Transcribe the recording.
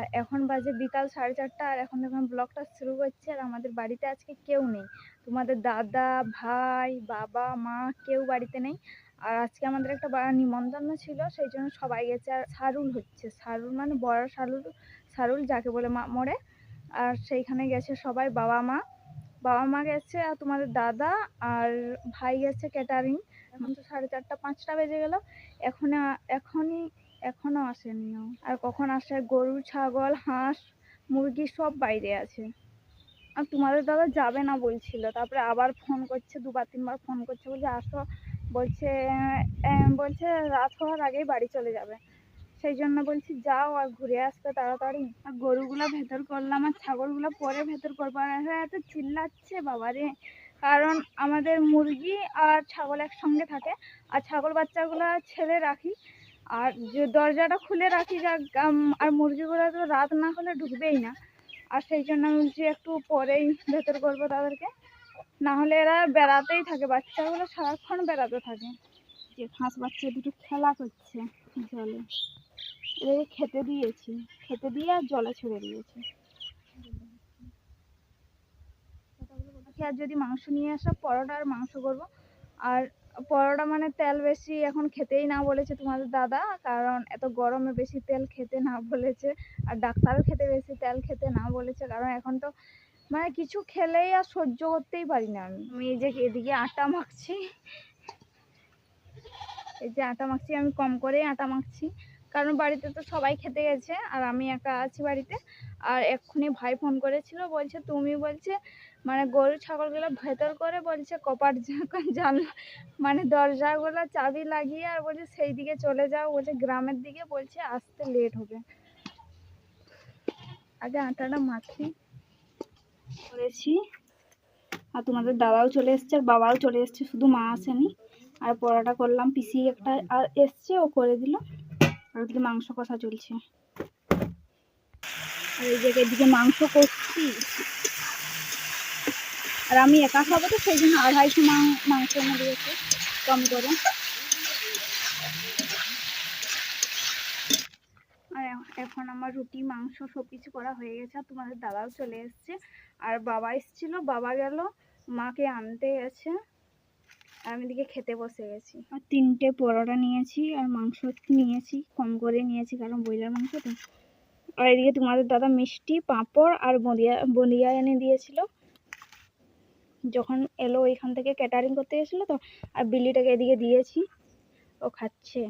আর এখন বাজে বিকাল সাড়ে চারটা, আর এখন যখন ব্লগটা শুরু করছে আর আমাদের বাড়িতে আজকে কেউ নেই। তোমাদের দাদা, ভাই, বাবা, মা কেউ বাড়িতে নেই। আর আজকে আমাদের একটা নিমন্ত্রণ ছিল, সেই জন্য সবাই গেছে। আর সারুল হচ্ছে। সারুল মানে বড় সারুল সারুল যাকে বলে মা মরে। আর সেইখানে গেছে সবাই, বাবা, মা। বাবা, মা গেছে, আর তোমাদের দাদা আর ভাই গেছে ক্যাটারিং এখন তো সাড়ে চারটা, পাঁচটা বেজে গেল। এখন এখনই এখনও আসেনি। আর কখন আসে? গরু, ছাগল, হাঁস, মুরগি সব বাইরে আছে। আর তোমাদের দাদা যাবে না বলছিল। তারপরে আবার ফোন করছে, দুবার, তিনবার ফোন করছে। বলছে, আসো। বলছে বলছে, রাত হওয়ার আগেই বাড়ি চলে যাবে। সেই জন্য বলছি, যাও আর ঘুরে আসতে তাড়াতাড়ি। আর গরুগুলো ভেতর করলাম আর ছাগলগুলো পরে ভেতর করব। আর এত চিল্লাচ্ছে বাবারে কারণ আমাদের মুরগি আর ছাগল একসঙ্গে থাকে। আর ছাগল বাচ্চাগুলো ছেড়ে রাখি। আর যে দরজাটা খুলে রাখি যা আর মুরগিগুলো তো রাত না হলে ঢুকবেই না। আর সেই জন্য আমি বলছি একটু পরেই ভেতর করব তাদেরকে। না হলে এরা বেড়াতেই থাকে বাচ্চাগুলো সারাক্ষণ বেড়াতে থাকে। যে হাঁস বাচ্চা দুটো খেলা করছে জলে। এদেরকে খেতে দিয়েছি। খেতে দিয়ে আর জলে ছেড়ে দিয়েছি। আর যদি মাংস নিয়ে আসা পরোটা আর মাংস করব। আর পরোটা মানে তেল বেশি এখন খেতেই না বলেছে তোমাদের দাদা, কারণ এত গরমে বেশি তেল খেতে না বলেছে, আর ডাক্তারও খেতে বেশি তেল খেতে না বলেছে, কারণ এখন তো মানে কিছু খেলেই আর সহ্য করতেই পারি না আমি। আমি এই যে এদিকে আটা মাখছি, এই যে আটা মাখছি, আমি কম করেই আটা মাখছি। কারণ বাড়িতে তো সবাই খেতে গেছে আর আমি একা আছি বাড়িতে। আর এক্ষুনি ভাই ফোন করেছিল, বলছে, তুমি বলছে মানে গরু, ছাগলগুলো ভেতর করে বলছে, কপাট জানলা মানে দরজাগুলো চাবি লাগিয়ে আর বলছে সেই দিকে চলে যাও। বলছে, গ্রামের দিকে? বলছে, আসতে লেট হবে। আগে আটাটা মাখি করেছি। আর তোমাদের দাদাও চলে এসছে, আর বাবাও চলে এসছে, শুধু মা আসেনি। আর পরোটা করলাম, পিসি একটা আর এসছে, ও করে দিল। আর ওদিকে মাংস কষা চলছে। আর এই জায়গায় এদিকে মাংস কষছি আর আমি একা খাব তো, সেই জন্য আড়াইশো মাংস এনে দিয়েছে, কম করে। আর এখন আমার রুটি, মাংস সব কিছু করা হয়ে গেছে, আর তোমাদের দাদাও চলে এসছে। আর বাবা এসেছিল, বাবা গেল, মাকে আনতে গেছে। আমি এদিকে খেতে বসে গেছি। আর তিনটে পরোটা নিয়েছি আর মাংস নিয়েছি, কম করে নিয়েছি কারণ ব্রয়লার মাংস তো। আর এদিকে তোমাদের দাদা মিষ্টি, পাঁপড় আর বলিয়া বলিয়া এনে দিয়েছিল। যখন এলো ওইখান থেকে ক্যাটারিং করতে গেছিল তো, আর বিলিটাকে এদিকে দিয়েছি। ও খাচ্ছে।